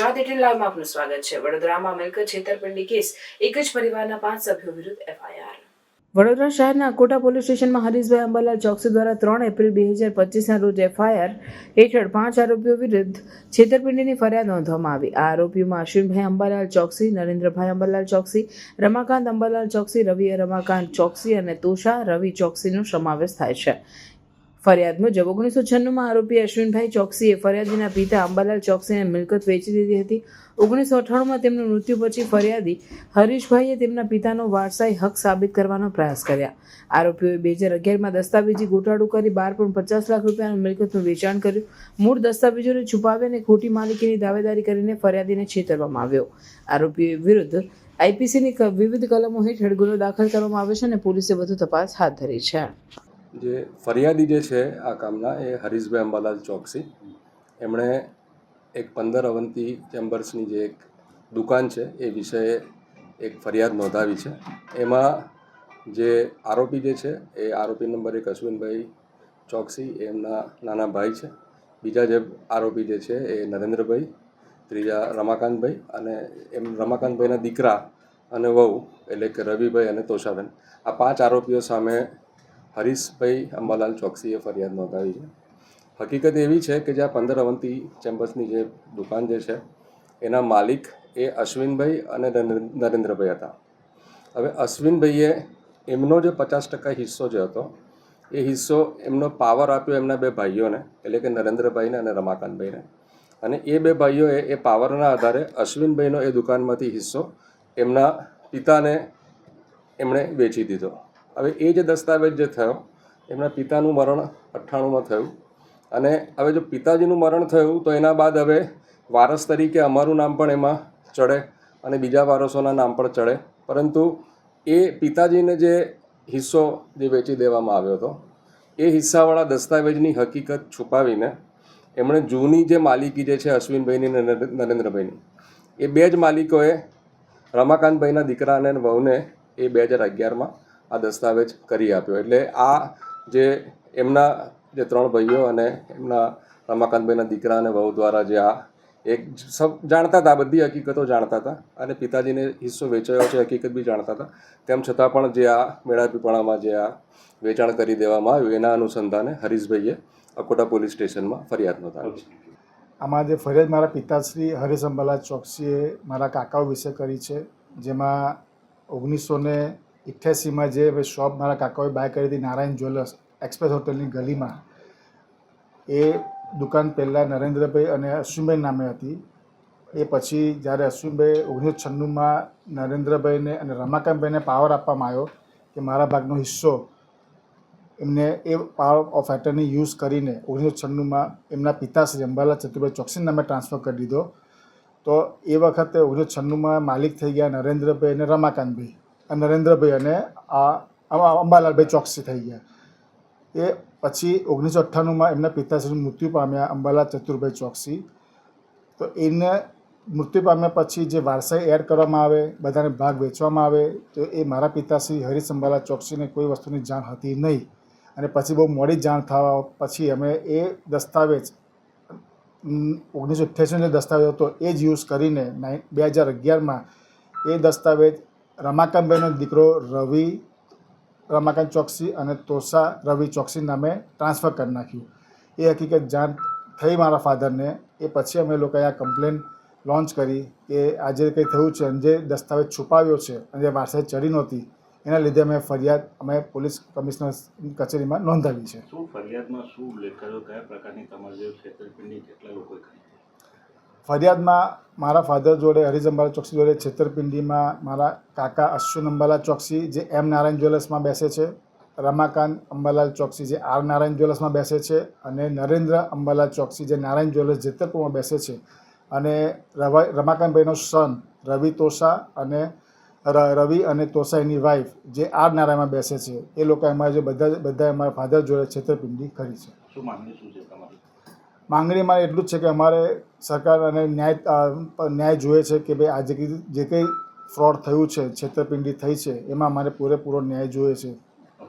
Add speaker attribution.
Speaker 1: Gujarat eighteen લાઈવમાં આપનું સ્વાગત છે. વડોદરામાં મિલકત છેતરપિંડી કેસ. એક જ પરિવારના પાંચ સભ્યો વિરુદ્ધ એફઆઈઆર. વડોદરા શહેરના અકોટા પોલીસ સ્ટેશનમાં હરીશભાઈ અંબાલાલ ચોકસી દ્વારા ત્રણ એપ્રિલ બે હજાર પચીસના રોજ એફઆઈઆર હેઠળ પાંચ આરોપીઓ વિરુદ્ધ છેતરપિંડીની ફરિયાદ નોંધવામાં આવી. આ આરોપીઓમાં અશ્વિનભાઈ અંબાલાલ ચોકસી, નરેન્દ્રભાઈ અંબાલાલ ચોકસી, રમાકાંત અંબાલાલ ચોકસી, રવિ રમાકાંત ચોકસી અને તોષા રવિ ચોકસીનો સમાવેશ થાય છે. ફરિયાદ મુજબ ઓગણીસો છન્નુંમાં આરોપી અશ્વિનભાઈ ચોકસીએ ફરિયાદીના પિતા અંબાલાલ ચોકસીને મિલકત વેચી દીધી હતી. ઓગણીસો અઠ્ઠાણુંમાં તેમનું મૃત્યુ પછી ફરિયાદી હરીશભાઈએ તેમના પિતાનો વારસાઈ હક સાબિત કરવાનો પ્રયાસ કર્યા. આરોપીઓએ બે હજાર અગિયારમાં દસ્તાવેજી ગોટાળો કરી બાર પોઈન્ટ પચાસ લાખ રૂપિયાનું મિલકતનું વેચાણ કર્યું. મૂળ દસ્તાવેજોને છુપાવી અને ખોટી માલિકીની દાવેદારી કરીને ફરિયાદીને છેતરવામાં આવ્યો. આરોપીઓ વિરુદ્ધ આઈપીસીની વિવિધ કલમો હેઠળ ગુનો દાખલ કરવામાં આવ્યો છે અને પોલીસે વધુ તપાસ હાથ ધરી છે.
Speaker 2: જે ફરિયાદી જે છે આ કામના એ હરીશભાઈ અંબાલાલ ચોકસી. એમણે એક પંદર અવંતી ચેમ્બર્સની જે એક દુકાન છે એ વિષયે એક ફરિયાદ નોંધાવી છે. એમાં જે આરોપી જે છે એ આરોપી નંબર એક અશ્વિનભાઈ ચોકસી એમના નાના ભાઈ છે. બીજા જે આરોપી જે છે એ નરેન્દ્રભાઈ, ત્રીજા રમાકાંતભાઈ અને એમ રમાકાંતભાઈના દીકરા અને વહુ એટલે કે રવિભાઈ અને તોષાબેન. આ પાંચ આરોપીઓ સામે હરીશભાઈ અંબાલાલ ચોકસીએ ફરિયાદ નોંધાવી છે. હકીકત એવી છે કે જ્યાં પંદર અવંતી ચેમ્બર્સની જે દુકાન જે છે, એના માલિક એ અશ્વિનભાઈ અને નરેન્દ્રભાઈ હતા. હવે અશ્વિનભાઈએ એમનો જે પચાસ ટકા હિસ્સો જે હતો, એ હિસ્સો એમનો પાવર આપ્યો એમના બે ભાઈઓને, એટલે કે નરેન્દ્રભાઈને અને રમાકાંતભાઈને. અને એ બે ભાઈઓએ એ પાવરના આધારે અશ્વિનભાઈનો એ દુકાનમાંથી હિસ્સો એમના પિતાને એમણે વેચી દીધો. હવે એ જે દસ્તાવેજ જે થયો, એમના પિતાનું મરણ અઠ્ઠાણુંમાં થયું. અને હવે જો પિતાજીનું મરણ થયું, તો એના બાદ હવે વારસ તરીકે અમારું નામ પણ એમાં ચડે અને બીજા વારસોના નામ પણ ચડે. પરંતુ એ પિતાજીને જે હિસ્સો જે વેચી દેવામાં આવ્યો હતો, એ હિસ્સાવાળા દસ્તાવેજની હકીકત છુપાવીને એમણે જૂની જે માલિકી જે છે અશ્વિનભાઈની નરેન્દ્રભાઈની, એ બે જ માલિકોએ રમાકાંતભાઈના દીકરા અને વહુને એ બે હજાર અગિયારમાં આ દસ્તાવેજ કરી આપ્યો. એટલે આ જે એમના જે ત્રણ ભાઈઓ અને એમના રમાકાંતભાઈના દીકરા અને વહુ દ્વારા જે આ એક સબ જાણતા હતા બધી હકીકતો જાણતા હતા અને પિતાજીને હિસ્સો વેચાયો છે, હકીકત બી જાણતા હતા. તેમ છતાં પણ જે આ મેળાપીપણામાં જે આ વેચાણ કરી દેવામાં આવ્યું, એના અનુસંધાને હરીશભાઈએ અકોટા પોલીસ સ્ટેશનમાં ફરિયાદ નોંધાવી. છે
Speaker 3: આમાં જે ફરિયાદ મારા પિતાશ્રી હરીશ અંબાલા ચોકસીએ મારા કાકાઓ વિશે કરી છે, જેમાં ઓગણીસો ને અઠ્યાસીમાં જે શોપ મારા કાકાઓએ બાય કરી હતી નારાયણ જ્વેલર્સ એક્સપ્રેસ હોટલની ગલીમાં, એ દુકાન પહેલાં નરેન્દ્રભાઈ અને અશ્વિનભાઈ નામે હતી. એ પછી જ્યારે અશ્વિનભાઈ ઓગણીસો છન્નુંમાં નરેન્દ્રભાઈને અને રમાકાંતભાઈને પાવર આપવામાં આવ્યો કે મારા ભાગનો હિસ્સો, એમને એ પાવર ઓફ એટર્ની યુઝ કરીને ઓગણીસો છન્નુંમાં એમના પિતાશ્રી અંબાલાલ ચતુર્ભાઈ ચોકસી નામે ટ્રાન્સફર કરી દીધો. તો એ વખતે ઓગણીસો છન્નુંમાં માલિક થઈ ગયા નરેન્દ્રભાઈ અને રમાકાંતભાઈ. નરેન્દ્રભાઈ અને આ અંબાલાલભાઈ ચોકસી થઈ ગયા. એ પછી ઓગણીસો અઠ્ઠાણુંમાં એમના પિતાશ્રી મૃત્યુ પામ્યા અંબાલાલ ચતુરભાઈ ચોકસી. તો એને મૃત્યુ પામ્યા પછી જે વારસાઈ એડ કરવામાં આવે, બધાને ભાગ વેચવામાં આવે, તો એ મારા પિતાશ્રી હરીશ અંબાલાલ ચોકસીને કોઈ વસ્તુની જાણ હતી નહીં. અને પછી બહુ મોડી જાણ થવા પછી અમે એ દસ્તાવેજ ઓગણીસો અઠ્યાસીનો જે દસ્તાવેજ હતો, એ જ યુઝ કરીને નાઇન, બે હજાર અગિયારમાં એ દસ્તાવેજ રમાકાંતભાઈનો દીકરો રવિ, રમાકાંત ચોકસી અને તોસા રવિ ચોકસી નામે ટ્રાન્સફર કરી નાખ્યું. એ હકીકત જાણ થઈ મારા ફાધરને. એ પછી અમે લોકોએ આ કમ્પ્લેન લોન્ચ કરી કે આજે કંઈ થયું છે અને જે દસ્તાવેજ છુપાવ્યો છે અને જે વારસાઈ ચડી નહોતી, એના લીધે અમે ફરિયાદ અમે પોલીસ કમિશનર કચેરીમાં નોંધાવી છે.
Speaker 4: શું ફરિયાદમાં શું ઉલ્લેખ કર્યો? કયા પ્રકારની તમારી છેતરપિંડી કેટલા લોકોએ કરી?
Speaker 3: ફરિયાદમાં મારા ફાધર જોડે હરીશ અંબાલા ચોકસી જોડે, છેતરપિંડીમાં મારા કાકા અશ્વિન અંબાલા ચોકસી, જે એમ નારાયણ જ્વેલર્સમાં બેસે છે. રમાકાંત અંબાલાલ ચોકસી, જે આર નારાયણ જ્વેલર્સમાં બેસે છે. અને નરેન્દ્ર અંબાલાલ ચોકસી, જે નારાયણ જ્વેલર્સ જેતરપુરમાં બેસે છે. અને રવા, રમાકાંતભાઈનો સન રવિ તોષા અને રવિ અને તોષા એની વાઈફ જે આર નારાયણમાં બેસે છે. એ લોકો અમારા જે બધા બધા અમારા ફાધર જોડે છેતરપિંડી કરી છે.
Speaker 4: શું માંગણી શું છે તમારી?
Speaker 3: માંગણી મારે એટલું જ છે કે અમારે સરકાર અને ન્યાય ન્યાય જોઈએ છે કે ભાઈ આ જે કંઈ જે કંઈ ફ્રોડ થયું છે, છેતરપિંડી થઈ છે, એમાં અમારે પૂરેપૂરો ન્યાય જોઈએ છે.